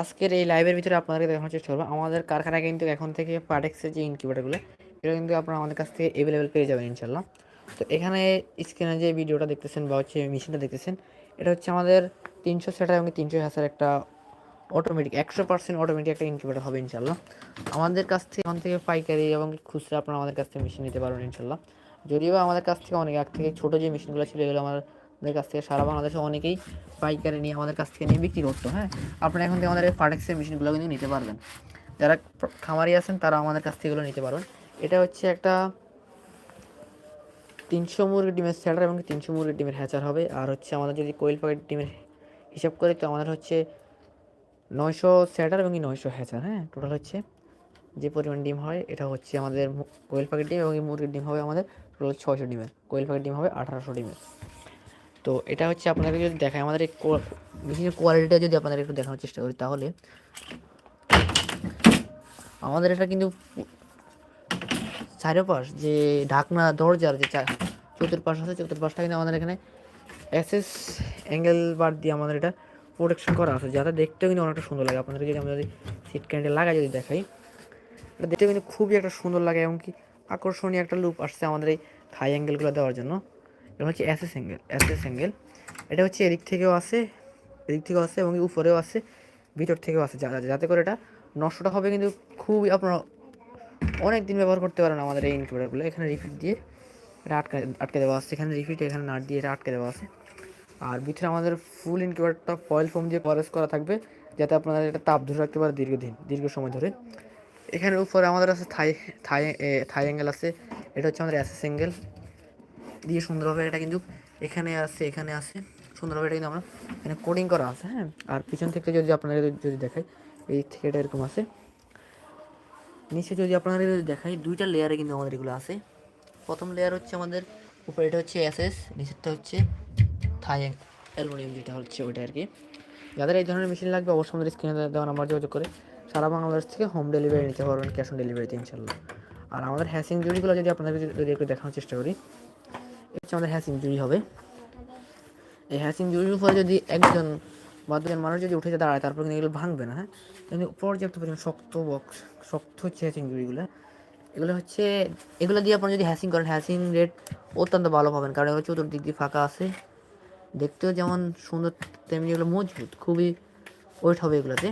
আজকের এই লাইভের ভিতরে আপনাদেরকে দেখানোর চেষ্টা করব। আমাদের কারখানায় কিন্তু এখন থেকে পার্টেক্সের যে ইনকিউবেটারগুলো এটা কিন্তু আপনারা আমাদের কাছ থেকে অ্যাভেলেবেল পেয়ে যাবেন ইনশাল্লাহ তো এখানে স্ক্রিনে যে ভিডিওটা দেখতেছেন বা হচ্ছে মেশিনটা দেখতেছেন, এটা হচ্ছে আমাদের তিনশো সেটার এবং তিনশো হাজার একটা অটোমেটিক একশো পার্সেন্ট অটোমেটিক একটা ইনকিউবেটার হবে ইনশাল্লাহ আমাদের কাছ থেকে এখান থেকে পাইকারি এবং খুচরা আপনারা আমাদের কাছ থেকে মেশিন নিতে পারবেন ইনশাল্লাহ যদিও আমাদের কাছ থেকে অনেক আগ থেকে ছোটো যে মেশিনগুলো ছিল, এগুলো আমাদের কাছ থেকে সারা বাংলাদেশে অনেকেই পাইকারি নিয়ে আমাদের কাছ থেকে নিয়ে বিক্রি করতো হ্যাঁ? আপনারা এখন থেকে আমাদের এই পার্টেক্সের মেশিনগুলো কিন্তু নিতে পারবেন। যারা খামারি আছেন, তারা আমাদের কাছ থেকে এগুলো নিতে পারবেন। এটা হচ্ছে একটা তিনশো মুরগি ডিমের স্যাটার এবং তিনশো মুরগি ডিমের হ্যাচার হবে। আর হচ্ছে আমাদের যদি কোয়েল প্যাকেট ডিমের হিসাব করি, তো আমাদের হচ্ছে নয়শো স্যাটার এবং নয়শো হ্যাচার হ্যাঁ? টোটাল হচ্ছে যে পরিমাণ ডিম হয়, এটা হচ্ছে আমাদের কোয়েল পাখির ডিম এবং মুরগির ডিম হবে আমাদের টোটাল ছয়শো ডিমের। কোয়েল পাখির ডিম হবে আঠারোশো ডিমের। তো এটা হচ্ছে আপনাদের যদি দেখায় আমাদের মেশিনের কোয়ালিটিটা যদি আপনাদের একটু দেখানোর চেষ্টা করি তাহলে। আমাদের এটা কিন্তু চারোপাশ যে ঢাকনা, দরজার যে চতুর্পাশ আছে, চতুর্পাশটা কিন্তু আমাদের এখানে এসএস অ্যাঙ্গেল বার দিয়ে আমাদের এটা প্রোটেকশন করা আছে, যাতে দেখতেও কিন্তু অনেকটা সুন্দর লাগে। আপনাদের যদি আমরা যদি সিট ক্যান্ডেল লাগাই যদি দেখাই, এটা দেখতে কিন্তু খুবই একটা সুন্দর লাগে এবং কি আকর্ষণীয় একটা লুপ আসছে আমাদের এই থাই অ্যাঙ্গেলগুলো দেওয়ার জন্য। এটা হচ্ছে অ্যাসেস অ্যাঙ্গেল অ্যাসেস অ্যাঙ্গেল এটা হচ্ছে এদিক থেকেও আসে এদিক থেকেও আসে এবং উপরেও আসে ভিতর থেকেও আসে যা- যাতে করে এটা নষ্টটা হবে কিন্তু খুবই আপনারা অনেক দিন ব্যবহার করতে পারেন আমাদের এই ইনকিউবেটারগুলো এখানে রিফিট দিয়ে এটা আটকে আটকে দেওয়া আছে। এখানে রিফিট এখানে নাট দিয়ে এটা আটকে দেওয়া আছে। আর ভিতরে আমাদের ফুল ইনকিউবেটারটা ফয়েল ফোম দিয়ে কভারেজ করা থাকবে যাতে আপনারা এটা তাপ ধরে রাখতে পারে দীর্ঘদিন, দীর্ঘ সময় ধরে। এখানে উপরে আমাদের আছে থাই থাই থাই অ্যাঙ্গেল আছে। এটা হচ্ছে আমাদের অ্যাসেস অ্যাঙ্গেল দিয়ে সুন্দরভাবে এটা কিন্তু এখানে আছে এখানে আছে। সুন্দরভাবে এটা কিন্তু আমরা এখানে কোডিং করা আছে হ্যাঁ? আর পিছন থেকে যদি আপনারা যদি- দেখাই, এই থেকে এটা এরকম আছে। নিচে যদি আপনারা যদি দেখাই, দুইটা লেয়ারে কিন্তু আমাদের এগুলো আছে। প্রথম লেয়ার হচ্ছে আমাদের, উপরে এটা হচ্ছে এসএস নিচেরটা হচ্ছে থাই অ্যালুমিনিয়াম যেটা হচ্ছে ওইটা আর কি। যাদের এই ধরনের মেশিন লাগবে, অবশ্যই আমাদের স্ক্রিনে দেওয়া নাম্বার যোগাযোগ করে। সারা বাংলাদেশ থেকে হোম ডেলিভারি নিতে পারবেন ক্যাশ অন ডেলিভারিতে ইনশাল্লাহ আর আমাদের হ্যাসিং জুড়িগুলো যদি আপনাদের যদি- একটু দেখানোর চেষ্টা করি হচ্ছে আমাদের হ্যাসিং ইঞ্জুরি হবে। এই হ্যাসিং জুড়ির উপরে যদি একজন বা দুজন মানুষ যদি উঠে দাঁড়ায়, তারপর কিন্তু এগুলো ভাঙবে না হ্যাঁ? কিন্তু পর্যাপ্ত পরিমাণ শক্ত বক্স, শক্ত হচ্ছে হ্যাসিং জুড়িগুলো এগুলো হচ্ছে, এগুলো দিয়ে আপনি যদি হ্যাসিং করেন হ্যাসিং রেট অত্যন্ত ভালো পাবেন, কারণ এগুলো চতুর্দিক দিয়ে ফাঁকা আছে। দেখতেও যেমন সুন্দর, তেমনি এগুলো মজবুত, খুবই ওয়েট হবে এগুলোতে।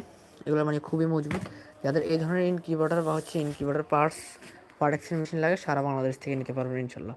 এগুলো মানে খুবই মজবুত। যাদের এই ধরনের ইনকিউবেটার বা হচ্ছে ইনকিউবেটার পার্টস পার্ট মেশিন লাগে, সারা বাংলাদেশ থেকে নিতে পারবেন ইনশাল্লাহ।